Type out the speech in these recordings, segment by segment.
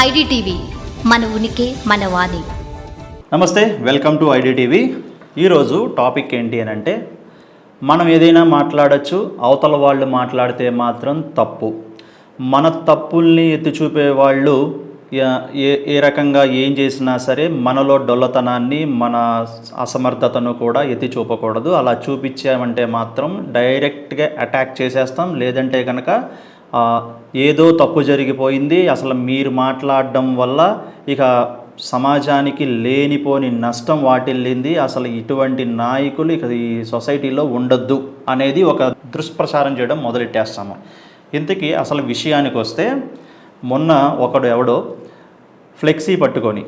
IDTV మన ఉనికి మన వాణి. నమస్తే వెల్కమ్ టు ఐడిటీవీ. ఈరోజు టాపిక్ ఏంటి అని అంటే మనం ఏదైనా మాట్లాడచ్చు అవతల వాళ్ళు మాట్లాడితే మాత్రం తప్పు. మన తప్పుల్ని ఎత్తి చూపే వాళ్ళు ఏ ఏ రకంగా ఏం చేసినా సరే మనలో డొల్లతనాన్ని మన అసమర్థతను కూడా ఎత్తి చూపకూడదు. అలా చూపించామంటే మాత్రం డైరెక్ట్గా అటాక్ చేసేస్తాం. లేదంటే కనుక ఏదో తప్పు జరిగిపోయింది. అసలు మీరు మాట్లాడడం వల్ల ఇక సమాజానికి లేనిపోని నష్టం వాటిల్లింది. అసలు ఇటువంటి నాయకులు ఇక ఈ సొసైటీలో ఉండొద్దు అనేది ఒక దుష్ప్రచారం చేయడం మొదలెట్టేస్తాము. ఇంతకీ అసలు విషయానికి వస్తే మొన్న ఒకడు ఎవడో ఫ్లెక్సీ పట్టుకొని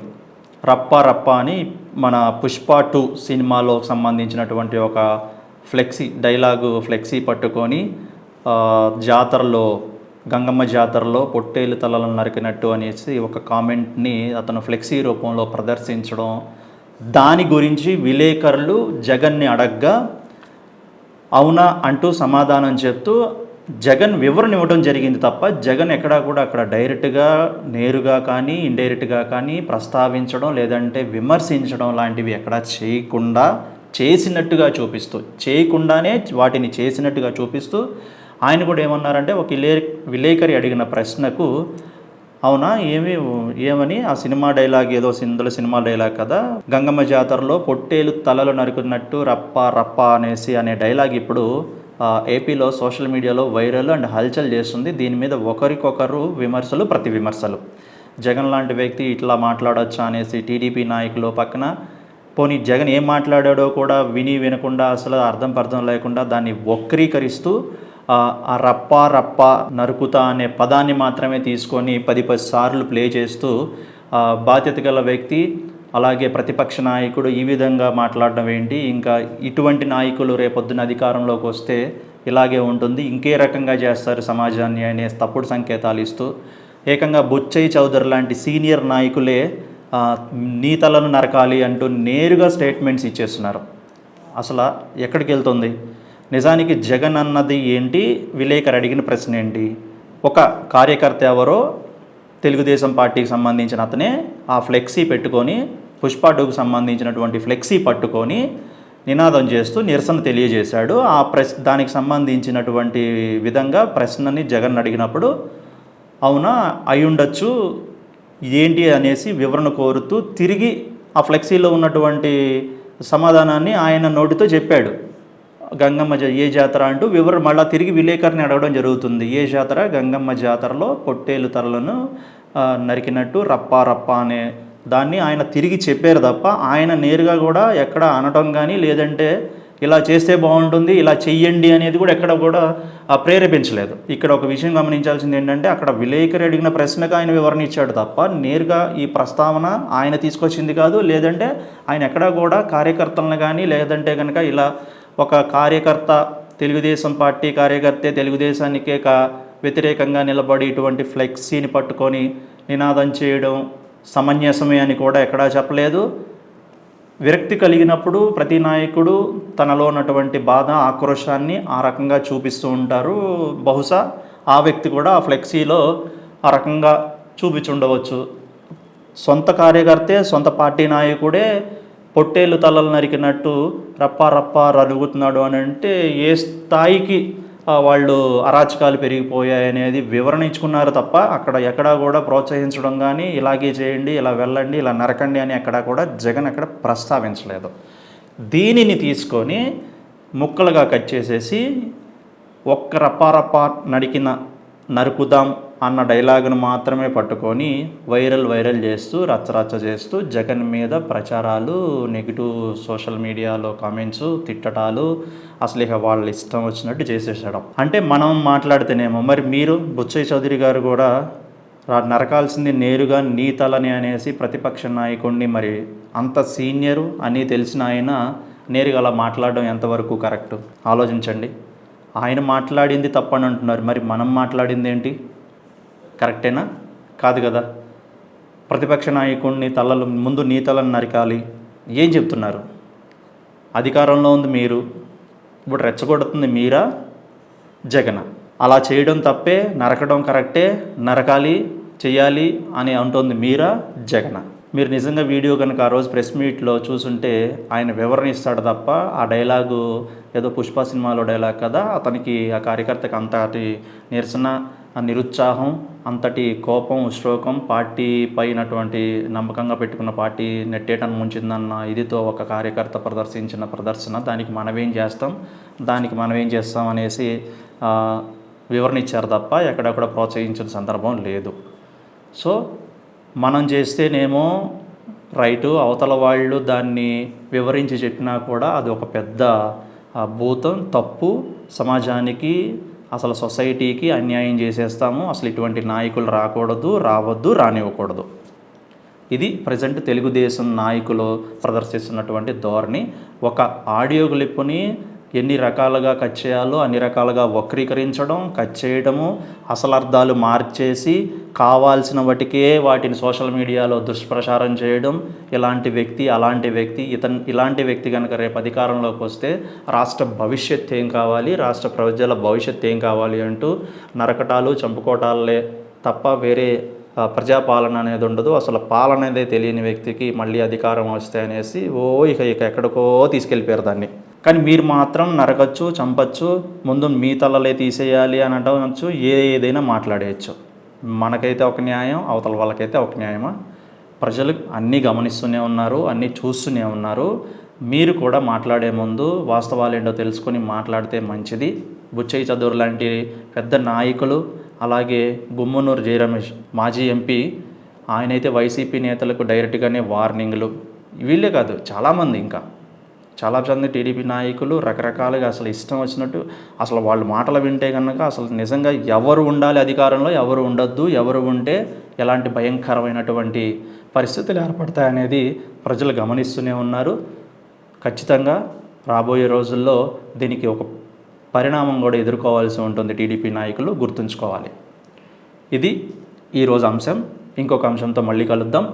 రప్ప రప్ప అని మన పుష్ప టూ సినిమాలో సంబంధించినటువంటి ఒక ఫ్లెక్సీ డైలాగు ఫ్లెక్సీ పట్టుకొని జాతరలో గంగమ్మ జాతరలో పొట్టేలు తలలను నరికినట్టు అనేసి ఒక కామెంట్ని అతను ఫ్లెక్సీ రూపంలో ప్రదర్శించడం. దాని గురించి విలేకరులు జగన్ని అడగ్గా అవునా అంటూ సమాధానం చెప్తూ జగన్ వివరణ ఇవ్వడం జరిగింది తప్ప జగన్ ఎక్కడా కూడా అక్కడ డైరెక్ట్గా నేరుగా కానీ ఇండైరెక్ట్గా కానీ ప్రస్తావించడం లేదంటే విమర్శించడం లాంటివి ఎక్కడా చేయకుండా చేసినట్టుగా చూపిస్తూ చేయకుండానే వాటిని చేసినట్టుగా చూపిస్తూ ఆయన కూడా ఏమన్నారంటే ఒక విలేకరి అడిగిన ప్రశ్నకు అవునా ఏమి ఏమని? ఆ సినిమా డైలాగ్ ఏదో సింధుల సినిమా డైలాగ్ కదా? గంగమ్మ జాతరలో పొట్టేలు తలలు నరుకున్నట్టు రప్ప రప్ప అనేసి అనే డైలాగ్ ఇప్పుడు ఏపీలో సోషల్ మీడియాలో వైరల్ అండ్ హల్చల్ చేస్తుంది. దీని మీద ఒకరికొకరు విమర్శలు ప్రతి విమర్శలు. జగన్ లాంటి వ్యక్తి ఇట్లా మాట్లాడొచ్చా అనేసి టీడీపీ నాయకులు పక్కన పోనీ జగన్ ఏం మాట్లాడాడో కూడా విని వినకుండా అసలు అర్థం పర్థం లేకుండా దాన్ని వక్రీకరిస్తూ ఆ రప్ప రప్ప నరుకుతా అనే పదాన్ని మాత్రమే తీసుకొని పది పది సార్లు ప్లే చేస్తూ బాధ్యత గల వ్యక్తి అలాగే ప్రతిపక్ష నాయకుడు ఈ విధంగా మాట్లాడడం ఏంటి? ఇంకా ఇటువంటి నాయకులు రేపొద్దున అధికారంలోకి వస్తే ఇలాగే ఉంటుంది. ఇంకే రకంగా చేస్తారు సమాజాన్ని అనే తప్పుడు సంకేతాలు ఇస్తూ. ఏకంగా బుచ్చయ్య చౌదరి లాంటి సీనియర్ నాయకులే నీతలను నీ తలను నరకాలి అంటూ నేరుగా స్టేట్మెంట్స్ ఇచ్చేస్తున్నారు. అసలు ఎక్కడికి వెళ్తుంది? నిజానికి జగన్ అన్నది ఏంటి? విలేకరు అడిగిన ప్రశ్న ఏంటి? ఒక కార్యకర్త ఎవరో తెలుగుదేశం పార్టీకి సంబంధించిన అతనే ఆ ఫ్లెక్సీ పెట్టుకొని పుష్పాటుకు సంబంధించినటువంటి ఫ్లెక్సీ పట్టుకొని నినాదం చేస్తూ నిరసన తెలియజేశాడు. ఆ ప్రశ్న దానికి సంబంధించినటువంటి విధంగా ప్రశ్నని జగన్ అడిగినప్పుడు అవునా అయి ఉండొచ్చు ఏంటి అనేసి వివరణ కోరుతూ తిరిగి ఆ ఫ్లెక్సీలో ఉన్నటువంటి సమాధానాన్ని ఆయన నోటితో చెప్పాడు. గంగమ్మ ఏ జాతర అంటూ వివరం మళ్ళీ తిరిగి విలేకరిని అడగడం జరుగుతుంది. ఏ జాతర? గంగమ్మ జాతరలో పొట్టేలు తరలను నరికినట్టు రప్పా రప్పా అనే దాన్ని ఆయన తిరిగి చెప్పారు తప్ప ఆయన నేరుగా కూడా ఎక్కడ అనటం కానీ లేదంటే ఇలా చేస్తే బాగుంటుంది ఇలా చెయ్యండి అనేది కూడా ఎక్కడ కూడా ప్రేరేపించలేదు. ఇక్కడ ఒక విషయం గమనించాల్సింది ఏంటంటే అక్కడ విలేకరి అడిగిన ప్రశ్నకు ఆయన వివరణ ఇచ్చాడు తప్ప నేరుగా ఈ ప్రస్తావన ఆయన తీసుకొచ్చింది కాదు. లేదంటే ఆయన ఎక్కడ కూడా కార్యకర్తలను కానీ లేదంటే కనుక ఇలా ఒక కార్యకర్త తెలుగుదేశం పార్టీ కార్యకర్తే తెలుగుదేశానికే కా వ్యతిరేకంగా నిలబడి ఇటువంటి ఫ్లెక్సీని పట్టుకొని నినాదం చేయడం సమంజసమే అని కూడా ఎక్కడా చెప్పలేదు. విరక్తి కలిగినప్పుడు ప్రతి నాయకుడు తనలో ఉన్నటువంటి బాధ ఆక్రోశాన్ని ఆ రకంగా చూపిస్తూ ఉంటారు. బహుశా ఆ వ్యక్తి కూడా ఆ ఫ్లెక్సీలో ఆ రకంగా చూపించుండవచ్చు. సొంత కార్యకర్తే సొంత పార్టీ నాయకుడే పొట్టేళ్ళు తలలు నరికినట్టు రప్ప రప్ప రలుగుతున్నాడు అని అంటే ఏ స్థాయికి వాళ్ళు అరాచకాలు పెరిగిపోయాయనేది వివరణ ఇచ్చుకున్నారు తప్ప అక్కడ ఎక్కడా కూడా ప్రోత్సహించడం కానీ ఇలాగే చేయండి ఇలా వెళ్ళండి ఇలా నరకండి అని ఎక్కడా కూడా జగన్ అక్కడ ప్రస్తావించలేదు. దీనిని తీసుకొని ముక్కలుగా కట్ చేసేసి ఒక్క రప్పారప్ప నడికిన నరుకుదాం అన్న డైలాగును మాత్రమే పట్టుకొని వైరల్ వైరల్ చేస్తూ రచ్చరచ్చ చేస్తూ జగన్ మీద ప్రచారాలు నెగిటివ్ సోషల్ మీడియాలో కామెంట్స్ తిట్టటాలు అసలు ఇక వాళ్ళ ఇష్టం వచ్చినట్టు చేసేసడం. అంటే మనం మాట్లాడితేనేమో మరి మీరు బుచ్చయ్య చౌదరి గారు కూడా నరకాల్సింది నేరుగా నీ తలని అనేసి ప్రతిపక్ష నాయకుడిని మరి అంత సీనియరు అని తెలిసిన ఆయన నేరుగా అలా మాట్లాడడం ఎంతవరకు కరెక్ట్? ఆలోచించండి. ఆయన మాట్లాడింది తప్పని అంటున్నారు మరి మనం మాట్లాడింది ఏంటి కరెక్టేనా? కాదు కదా. ప్రతిపక్ష నాయకుడిని తలలు ముందు నీ తలను నరకాలి. ఏం చెప్తున్నారు? అధికారంలో ఉంది మీరు. ఇప్పుడు రెచ్చగొడుతుంది మీరా? జగన. అలా చేయడం తప్పే నరకడం కరెక్టే నరకాలి చేయాలి అని అంటుంది మీరా? జగన. మీరు నిజంగా వీడియో కనుక ఆ రోజు ప్రెస్ మీట్లో చూసుంటే ఆయన వివరణ ఇస్తాడు తప్ప ఆ డైలాగు ఏదో పుష్ప సినిమాలో డైలాగ్ కదా అతనికి ఆ కార్యకర్తకి అంతటి నిరసన ఆ నిరుత్సాహం అంతటి కోపం శ్లోకం పార్టీ పైనటువంటి నమ్మకంగా పెట్టుకున్న పార్టీ నెట్టేటను ముంచిందన్న ఇదితో ఒక కార్యకర్త ప్రదర్శించిన ప్రదర్శన. దానికి మనమేం చేస్తాం? దానికి మనమేం చేస్తాం అనేసి వివరణ ఇచ్చారు తప్ప ఎక్కడెక్కడ ప్రోత్సహించిన సందర్భం లేదు. సో మనం చేస్తేనేమో రైటు అవతల వాళ్ళు దాన్ని వివరించి చెప్పినా కూడా అది ఒక పెద్ద భూతం తప్పు. సమాజానికి అసలు సొసైటీకి అన్యాయం చేసేస్తాము. అసలు ఇటువంటి నాయకులు రాకూడదు రావద్దు రానివ్వకూడదు. ఇది ప్రజెంట్ తెలుగుదేశం నాయకులు ప్రదర్శిస్తున్నటువంటి ధోరణి. ఒక ఆడియో క్లిప్ని ఎన్ని రకాలుగా కట్ చేయాలో అన్ని రకాలుగా వక్రీకరించడం కట్ చేయడము అసలు అర్థాలు మార్చేసి కావాల్సిన వాటికే వాటిని సోషల్ మీడియాలో దుష్ప్రచారం చేయడం ఇలాంటి వ్యక్తి అలాంటి వ్యక్తి ఇతను ఇలాంటి వ్యక్తి కనుక రేపు అధికారంలోకి వస్తే రాష్ట్ర భవిష్యత్తు ఏం కావాలి రాష్ట్ర ప్రజల భవిష్యత్తు ఏం కావాలి అంటూ నరకటాలు చంపుకోటాలే తప్ప వేరే ప్రజాపాలన అనేది ఉండదు. అసలు పాలన అనేది తెలియని వ్యక్తికి మళ్ళీ అధికారం వస్తే అనేసి ఓ ఇక ఇక ఎక్కడికో తీసుకెళ్ళిపోయారు దాన్ని. కానీ మీరు మాత్రం నరకచ్చు చంపచ్చు ముందు మీ తలలే తీసేయాలి అని అనవచ్చు ఏదైనా మాట్లాడేయచ్చు. మనకైతే ఒక న్యాయం అవతల వాళ్ళకైతే ఒక న్యాయమా? ప్రజలు అన్నీ గమనిస్తూనే ఉన్నారు అన్నీ చూస్తూనే ఉన్నారు. మీరు కూడా మాట్లాడే ముందు వాస్తవాలు ఏంటో తెలుసుకొని మాట్లాడితే మంచిది. బుచ్చయ్య చదువురు లాంటి పెద్ద నాయకులు అలాగే గుమ్మనూరు జయరమేష్ మాజీ ఎంపీ ఆయనైతే వైసీపీ నేతలకు డైరెక్ట్గానే వార్నింగ్లు. వీళ్ళే కాదు చాలామంది ఇంకా. చాలా మంది టీడీపీ నాయకులు రకరకాలుగా అసలు ఇష్టం వచ్చినట్టు అసలు వాళ్ళు మాటలు వింటే కనుక అసలు నిజంగా ఎవరు ఉండాలి అధికారంలో ఎవరు ఉండొద్దు ఎవరు ఉంటే ఎలాంటి భయంకరమైనటువంటి పరిస్థితులు ఏర్పడతాయనేది ప్రజలు గమనిస్తూనే ఉన్నారు. ఖచ్చితంగా రాబోయే రోజుల్లో దీనికి ఒక పరిణామం కూడా ఎదుర్కోవాల్సి ఉంటుంది టీడీపీ నాయకులు గుర్తుంచుకోవాలి. ఇది ఈరోజు అంశం. ఇంకొక అంశంతో మళ్ళీ కలుద్దాం.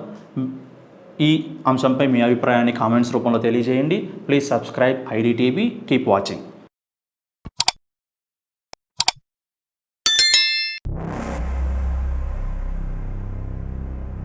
ఈ అంశంపై మీ అభిప్రాయాన్ని కామెంట్స్ రూపంలో తెలియజేయండి. Please subscribe IDTV keep watching